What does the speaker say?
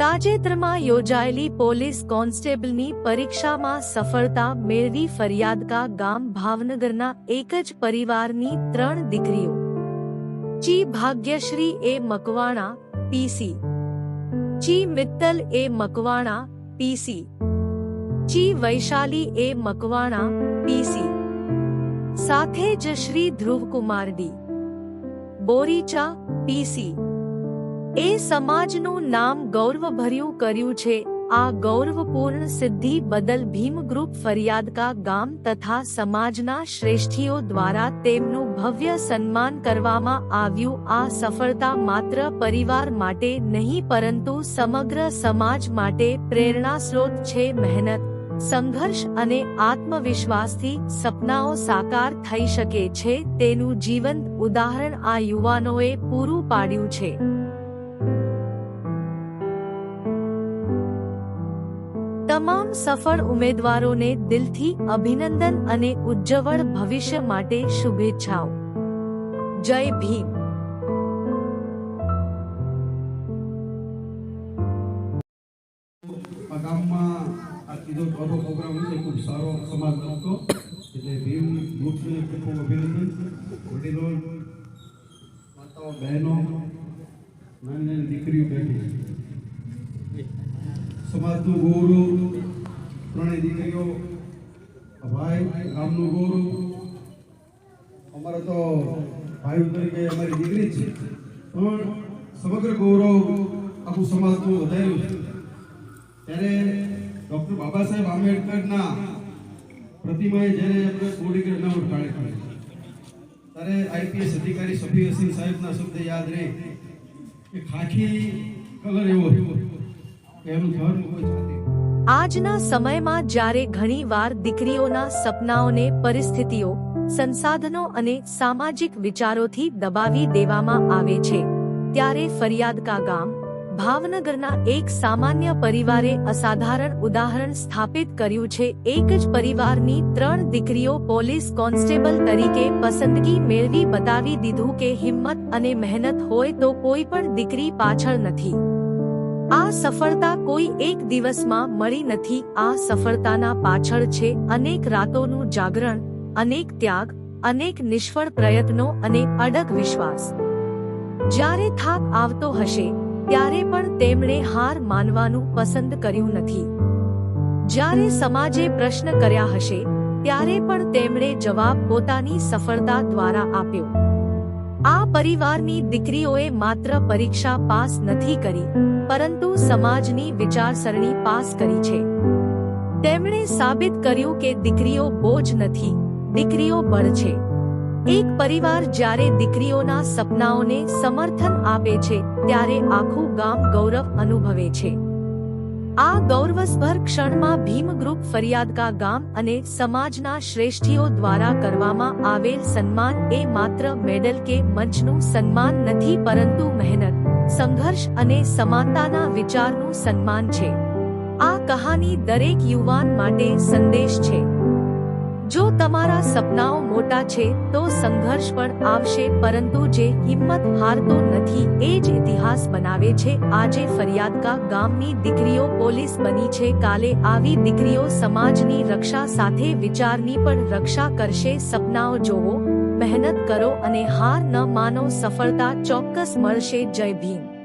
તાજેતરમાં યોજાયેલી પોલીસ કોન્સ્ટેબલની પરીક્ષામાં સફળતા મેળવી ફરિયાદકા ગામ ભાવનગરના એક જ પરિવારની ત્રણ દીકરીઓ. ચી ભાગ્યશ્રી એ મકવાણા પીસી ચી મિત્તલ એ મકવાણા પીસી ચી વૈશાલી એ મકવાણા પીસી સાથે જ શ્રી ધ્રુવકુમાર ડી. બોરીચા પીસી એ સમાજનું નામ ગૌરવભર્યું કર્યું છે. આ ગૌરવપૂર્ણ સિદ્ધિ બદલ ભીમ ગ્રુપ ફરિયાદકા ગામ તથા સમાજના શ્રેષ્ઠીઓ દ્વારા તેમનું ભવ્ય સન્માન કરવામાં આવ્યું. આ સફળતા માત્ર પરિવાર માટે નહીં, પરંતુ સમગ્ર સમાજ માટે પ્રેરણાસ્ત્રોત છે. મહેનત, સંઘર્ષ અને આત્મવિશ્વાસથી સપનાઓ સાકાર થઈ શકે છે. તેનું જીવંત ઉદાહરણ આ યુવાનોએ પૂરું પાડ્યું છે. તમામ સફળ ઉમેદવારોને દિલથી અભિનંદન અને ઉજ્જવળ ભવિષ્ય માટે શુભેચ્છાઓ. જય ભીમ. બહેનો, નાની નાની દીકરીઓ બેઠી છે. સમાજનું ગૌરવ, ત્રણેય દીકરીઓ ભાઈ ગામનું ગૌરવ. અમારે તો ભાઈ તરીકે અમારી દીકરી છે. પણ સમગ્ર ગૌરવ આખું સમાજનું વધાર્યું છે. ત્યારે ડૉક્ટર બાબા સાહેબ આંબેડકરના પ્રતિમાએ જ્યારે આપણે બોડીગ્રેડ અનામત કાઢી ત્યારે આઈપીએસ અધિકારી સફી હસીન સાહેબના શબ્દ યાદ રહે કે ખાખી કલર એવો આજના સમયમાં જ્યારે ઘણીવાર દીકરીઓના સપનાઓને, પરિસ્થિતિઓ, સંસાધનો અને સામાજિક વિચારોથી દબાવી દેવામાં આવે છે, ત્યારે ફરિયાદકા ગામ, ભાવનગરના એક સામાન્ય પરિવારે અસાધારણ ઉદાહરણ સ્થાપિત કર્યું છે. એક જ પરિવારની ત્રણ દીકરીઓ પોલીસ કોન્સ્ટેબલ તરીકે પસંદગી મેળવી બતાવી દીધું કે હિંમત અને મહેનત હોય તો કોઈ પણ દીકરી પાછળ નથી. આ સફળતા કોઈ એક દિવસમાં મળી નથી. આ સફળતાના પાછળ છે અનેક રાતોનું જાગરણ, અનેક ત્યાગ, અનેક નિષ્ફળ પ્રયત્નો અને અડગ વિશ્વાસ. જ્યારે થાક આવતો હશે, ત્યારે પણ તેમણે હાર માનવાનું પસંદ કર્યું નથી. જ્યારે સમાજે પ્રશ્ન કર્યા હશે, ત્યારે પણ તેમણે જવાબ પોતાની સફળતા દ્વારા આપ્યો. આ પરિવારની દીકરીઓએ માત્ર પરીક્ષા પાસ નથી કરી, પરંતુ સમાજની વિચારસરણી પાસ કરી છે. તેમણે સાબિત કર્યું કે દીકરીઓ બોજ નથી, દીકરીઓ બળ છે. એક પરિવાર જ્યારે દીકરીઓના સપનાઓને સમર્થન આપે છે, ત્યારે આખું ગામ ગૌરવ અનુભવે છે. આ ગૌરવસભર ક્ષણમાં ભીમ ગ્રુપ ફરિયાદકા ગામ અને સમાજના શ્રેષ્ઠીઓ દ્વારા કરવામાં આવેલ સન્માન એ માત્ર મેડલ કે મંચનું સન્માન નથી, પરંતુ મહેનત, સંઘર્ષ અને સમાનતાના વિચારનું સન્માન છે. આ કહાની દરેક યુવાન માટે સંદેશ છે. તમારા સપનાઓ મોટા છે તો સંઘર્ષ પણ આવશે, પરંતુ જે હિંમત હારતો નથી, એ જ ઇતિહાસ બનાવે છે. આજે ફરિયાદકા ગામની દીકરીઓ પોલીસ બની છે. કાલે આવી દીકરીઓ સમાજની રક્ષા સાથે વિચારની પણ રક્ષા કરશે. સપનાઓ જોવો, મહેનત કરો અને હાર ન માનો. સફળતા ચોક્કસ મળશે. જય ભીમ.